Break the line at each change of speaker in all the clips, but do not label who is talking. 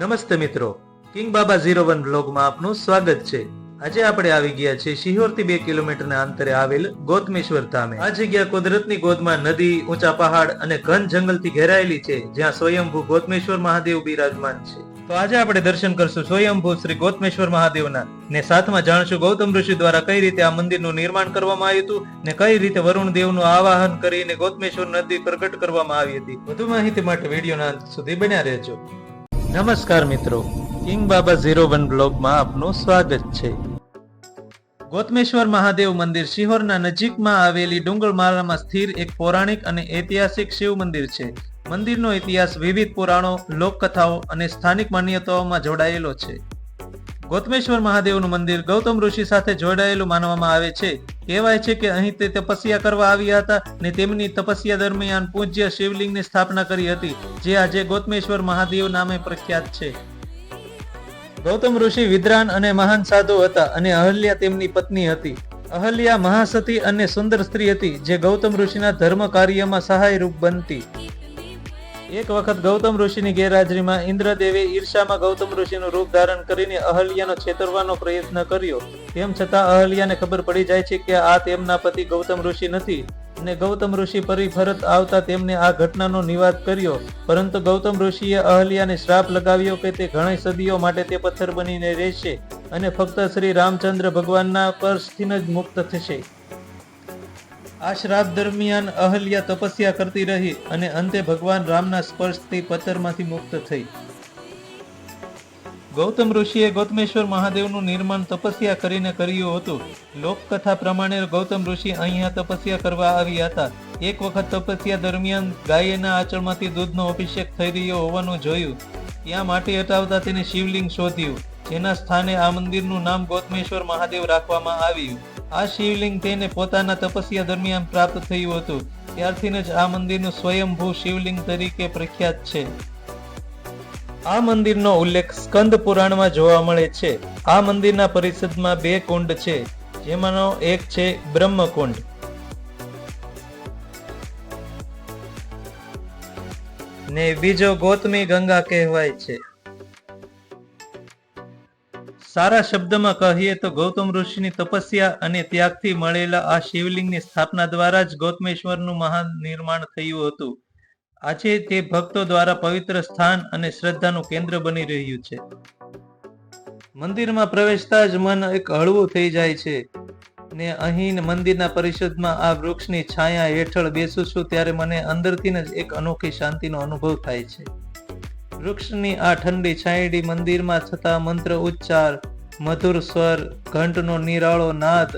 નમસ્તે મિત્રો. કિંગ બાબા zero one બ્લોગમાં આપનું સ્વાગત છે. આજે આપણે આવી ગયા છે શિહોરથી બે કિલોમીટરના અંતરે આવેલ ગૌતમેશ્વર ધામે. આ જગ્યા કુદરતની ગોદમાં નદી, ઊંચા પહાડ અને ઘન જંગલથી ઘેરાયેલી છે, જ્યાં સ્વયંભૂ ગોતમેશ્વર મહાદેવ બિરાજમાન છે. તો આજે આપણે દર્શન કરશું સ્વયંભૂ શ્રી ગોતમેશ્વર મહાદેવના. ને સાથમાં જાણશું ગૌતમ ઋષિ દ્વારા કઈ રીતે આ મંદિરનું નિર્માણ કરવામાં આવ્યું હતું ને કઈ રીતે વરુણ દેવનું આવાહન કરીને ગોતમેશ્વર નદી પ્રગટ કરવામાં આવી હતી. વધુ માહિતી માટે વિડીયોના અંત સુધી બન્યા રહેજો. નમસ્કાર મિત્રો. કિંગ બાબા ઝીરો વન બ્લોગમાં આપનું સ્વાગત છે. ગોતમેશ્વર મહાદેવ મંદિર શિહોરના નજીકમાં આવેલી ડુંગરમાળામાં સ્થિર એક પૌરાણિક અને ઐતિહાસિક શિવ મંદિર છે. મંદિરનો ઇતિહાસ વિવિધ પુરાણો, લોકકથાઓ અને સ્થાનિક માન્યતાઓમાં જોડાયેલો છે. ગૌતમેશ્વર મહાદેવનું મંદિર ગૌતમ ઋષિ સાથે જોડાયેલું માનવામાં આવે છે. કહેવાય છે કે અહીં તે તપસ્યા કરવા આવ્યા હતા ને તેમની તપસ્યા દરમિયાન પૂજ્ય શિવલિંગની સ્થાપના કરી હતી, જે આજે ગૌતમેશ્વર મહાદેવ નામે પ્રખ્યાત છે. ગૌતમ ઋષિ વિદ્રાન અને મહાન સાધુ હતા અને અહલ્યા તેમની પત્ની હતી. અહલ્યા મહાસતી અને સુંદર સ્ત્રી હતી, જે ગૌતમ ઋષિના ધર્મ કાર્યમાં સહાયરૂપ બનતી. એક વખત ગૌતમ ઋષિની ગેરહાજરીમાં ઇન્દ્રદેવે ઈર્ષામાં ગૌતમ ઋષિનું રૂપ ધારણ કરીને અહલ્યાનો છેતરવાનો પ્રયત્ન કર્યો. તેમ છતાં અહલ્યાને ખબર પડી જાય છે કે આ તેમના પતિ ગૌતમ ઋષિ નથી અને ગૌતમ ઋષિ ફરી ફરત આવતા તેમને આ ઘટનાનો નિવાદ કર્યો. પરંતુ ગૌતમ ઋષિએ અહલ્યાને શ્રાપ લગાવ્યો કે તે ઘણી સદીઓ માટે તે પથ્થર બનીને રહેશે અને ફક્ત શ્રી રામચંદ્ર ભગવાનના પર્શથી જ મુક્ત થશે. આ શ્રાપ દરમિયાન અહલ્યા તપસ્યા કરતી રહી અને અંતે ભગવાન રામના સ્પર્શથી પથ્થરમાંથી મુક્ત થઈ. ગૌતમ ઋષિએ ગૌતમેશ્વર મહાદેવનું નિર્માણ તપસ્યા કરીને કર્યું હતું. લોકકથા પ્રમાણે ગૌતમ ઋષિ અહીંયા તપસ્યા કરવા આવ્યા હતા. એક વખત તપસ્યા દરમિયાન ગાયના આંચળમાંથી દૂધનો અભિષેક થઈ રહ્યો હોવાનું જોયું. ત્યાં માટી હટાવતા તેને શિવલિંગ શોધ્યું, જેના સ્થાને આ મંદિરનું નામ ગૌતમેશ્વર મહાદેવ રાખવામાં આવ્યું. આ શિવલિંગ તેને પોતાના તપસ્યા દરમિયાન પ્રાપ્ત થયું હતું. ત્યારથી જ આ મંદિરનું સ્વયંભૂ શિવલિંગ તરીકે પ્રખ્યાત છે. આ મંદિરનો ઉલ્લેખ સ્કંદ પુરાણમાં જોવા મળે છે. આ મંદિરના પરિષદમાં બે કુંડ છે, જેમાંનો એક છે બ્રહ્મકુંડ. ને બીજો ગોતમી ગંગા કહેવાય છે. સારા શબ્દમાં કહીએ તો ગૌતમ ઋષિની તપસ્યા અને ત્યાગથી મળેલા આ શિવલિંગની સ્થાપના દ્વારા જ ગૌતમેશ્વરનું મહાન નિર્માણ થયું હતું. આજે તે ભક્તો દ્વારા પવિત્ર સ્થાન અને શ્રદ્ધાનું કેન્દ્ર બની રહ્યું છે. મંદિરમાં પ્રવેશતા જ મન એક હળવું થઈ જાય છે ને અહીં મંદિરના પરિષદમાં આ વૃક્ષની છાયા હેઠળ બેસું છું ત્યારે મને અંદરથી જ એક અનોખી શાંતિનો અનુભવ થાય છે. વૃક્ષની આ ઠંડી છાંયડી મંદિરમાં થતા મંત્ર ઉચ્ચાર, મધુર સ્વર, ઘંટનો નિરાળો નાદ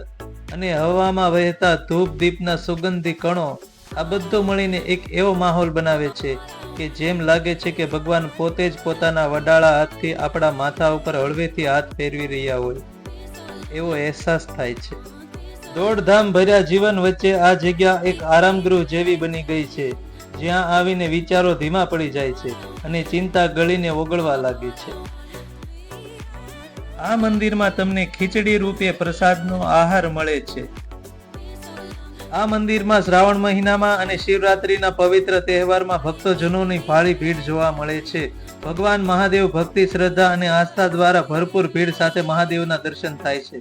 અને હવામાં વહેતા ધૂપ દીપના સુગંધી કણો, આ બધું મળીને એક એવો માહોલ બનાવે છે કે જેમ લાગે છે કે ભગવાન પોતે જ પોતાના વડાળા હાથથી આપણા માથા ઉપર હળવેથી હાથ ફેરવી રહ્યા હોય. એવો અહેસાસ થાય છે. દોડધામ ભર્યા જીવન વચ્ચે આ જગ્યા એક આરામગૃહ જેવી બની ગઈ છે. જ્યાં આવીને વિચારો ધીમા પડી જાય છે અને ચિંતા ગળીને ઓગળવા લાગે છે. આ મંદિરમાં તમને ખીચડી રૂપે પ્રસાદનો આહાર મળે છે. આ મંદિરમાં શ્રાવણ મહિનામાં અને શિવરાત્રીના પવિત્ર તહેવારમાં ભક્તજનોની ભારી ભીડ જોવા મળે છે. ભગવાન મહાદેવ ભક્તિ, શ્રદ્ધા અને આસ્થા દ્વારા ભરપૂર ભીડ સાથે મહાદેવના દર્શન થાય છે.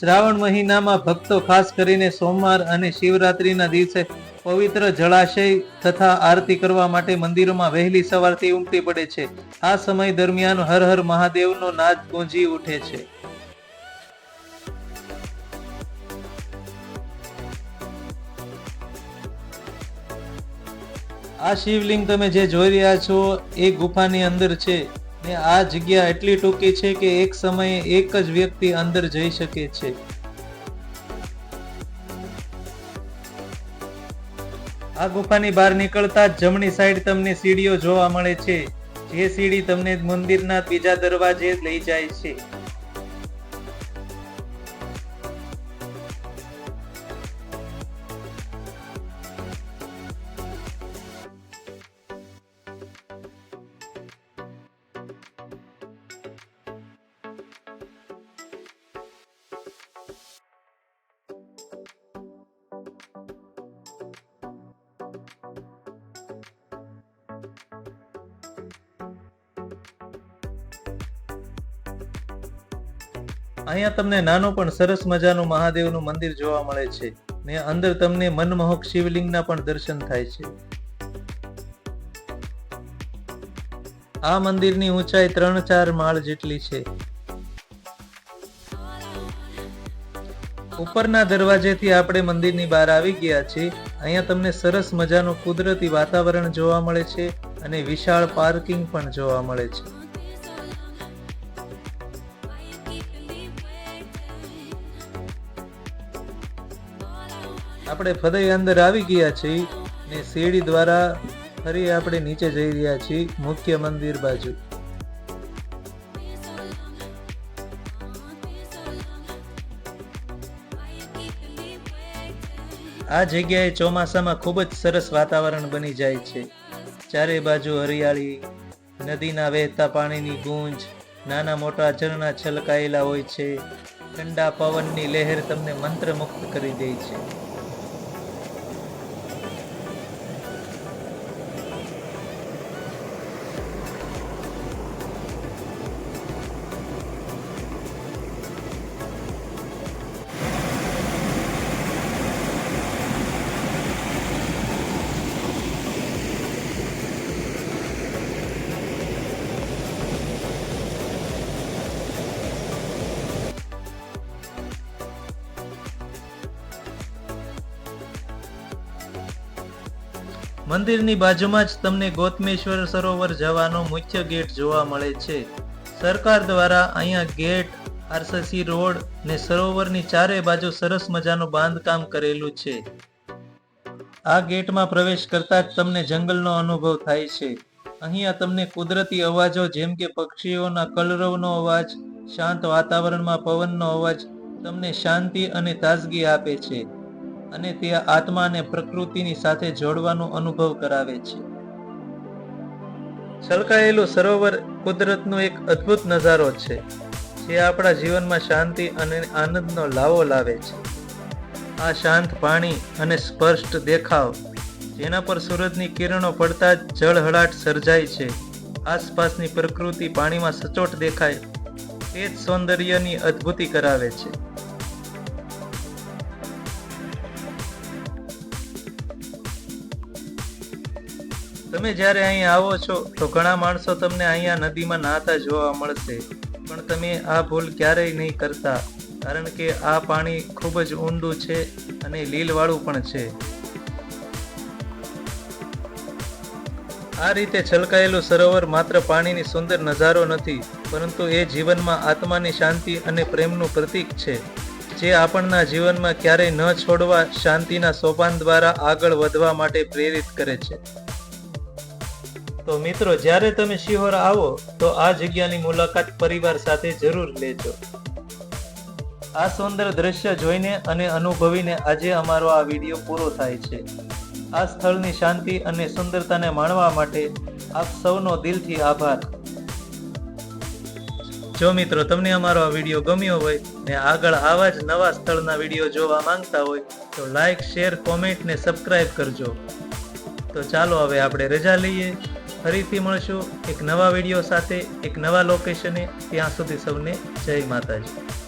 શ્રાવણ મહિનામાં ભક્તો ખાસ કરીને સોમવાર અને શિવરાત્રીના દિવસે પવિત્ર જળાશય તથા આરતી કરવા માટે મંદિરોમાં વહેલી સવારથી ઉમટી પડે છે. આ સમય દરમિયાન હર હર મહાદેવનો નાદ ગુંજી ઉઠે છે. આ શિવલિંગ તમે જે જોઈ રહ્યા છો, એ ગુફાની અંદર છે ને આ જગ્યા એટલી ટૂંકી છે કે એક સમયે એક જ વ્યક્તિ અંદર જઈ શકે છે. આ ગુફાની બહાર નીકળતા જમણી સાઈડ તમને સીડીઓ જોવા મળે છે. જે સીડી તમને મંદિરના બીજા દરવાજે લઈ જાય છે. અહીંયા તમને નાનું પણ સરસ મજાનું મહાદેવનું મંદિર જોવા મળે છે ને અંદર તમને મનમોહક શિવલિંગના પણ દર્શન થાય છે. આ મંદિરની ઊંચાઈ ત્રણ ચાર માળ જેટલી છે. ઉપરના દરવાજેથી આપણે મંદિરની બહાર આવી ગયા છીએ. અહીંયા તમને સરસ મજાનું કુદરતી વાતાવરણ જોવા મળે છે અને વિશાળ પાર્કિંગ પણ જોવા મળે છે. આપણે ફરી અંદર આવી ગયા છીએ ને સીડી દ્વારા ફરી આપણે નીચે જઈ રહ્યા છીએ મુખ્ય મંદિર બાજુ. આ જગ્યાએ ચોમાસામાં ખૂબ જ સરસ વાતાવરણ બની જાય છે. ચારે બાજુ હરિયાળી, નદીના વહેતા પાણીની ગુંજ, નાના મોટા ઝરણા છલકાયેલા હોય છે. ઠંડા પવનની લહેર તમને મંત્રમુગ્ધ કરી દે છે. મંદિરની બાજુમાં જ તમને ગોતમેશ્વર સરોવર જવાનો મુખ્ય ગેટ જોવા મળે છે. સરકાર દ્વારા અહીંયા ગેટ આરસીસી રોડ ને સરોવરની ચારે બાજુ સરસ મજાનું બાંધકામ કરેલું છે. આ ગેટમાં પ્રવેશ કરતા જ તમને જંગલનો અનુભવ થાય છે. અહીંયા તમને કુદરતી અવાજો જેમ કે પક્ષીઓના કલરવનો અવાજ, શાંત વાતાવરણમાં પવનનો અવાજ તમને શાંતિ અને તાજગી આપે છે. અને તે આત્માને પ્રકૃતિની સાથે જોડવાનો અનુભવ કરાવે છે. છલકાયેલું સરોવર કુદરતનો એક અદ્ભુત નજારો છે, જે આપણા જીવનમાં શાંતિ અને આનંદનો લાવો લાવે છે. આ શાંત પાણી અને સ્પષ્ટ દેખાવ, જેના પર સૂરજની કિરણો પડતા જ જળહળાટ સર્જાય છે, આસપાસની પ્રકૃતિ પાણીમાં સચોટ દેખાય, તે જ સૌંદર્યની અદ્ભુતિ કરાવે છે. તમે જ્યારે અહીં આવો છો, તો ઘણા માણસો તમને અહીંયા નદીમાં નહાતા જોવા મળશે. પણ તમે આ ભૂલ ક્યારેય નહીં કરતા, કારણ કે આ પાણી ખૂબ જ ઊંડું છે અને લીલવાળું પણ છે. આ રીતે છલકાયેલું સરોવર માત્ર પાણીની સુંદર નજારો નથી, પરંતુ એ જીવનમાં આત્માની શાંતિ અને પ્રેમનું પ્રતીક છે, જે આપણના જીવનમાં ક્યારેય ન છોડવા શાંતિના સોપાન દ્વારા આગળ વધવા માટે પ્રેરિત કરે છે. તો મિત્રો, જ્યારે તમે શિહોર આવો, તો આ જગ્યાની મુલાકાત પરિવાર સાથે જરૂર લેજો. આ સુંદર દ્રશ્ય જોઈને અને અનુભવીને આજે અમારો આ વીડિયો પૂરો થાય છે. આ સ્થળની શાંતિ અને સુંદરતાને માણવા માટે આપ સૌનો દિલથી આભાર. જો મિત્રો, તમને અમારો આ વીડિયો ગમ્યો હોય ને આગળ આવા જ નવા સ્થળના વીડિયો જોવા માંગતા હોય, તો લાઈક શેર કોમેન્ટ ને સબસ્ક્રાઇબ કરજો. તો ચાલો હવે આપણે રજા લઈએ. ફરીથી મળશું એક નવા વીડિયો સાથે એક નવા લોકેશને ત્યાં સુધી સૌને જય માતાજી.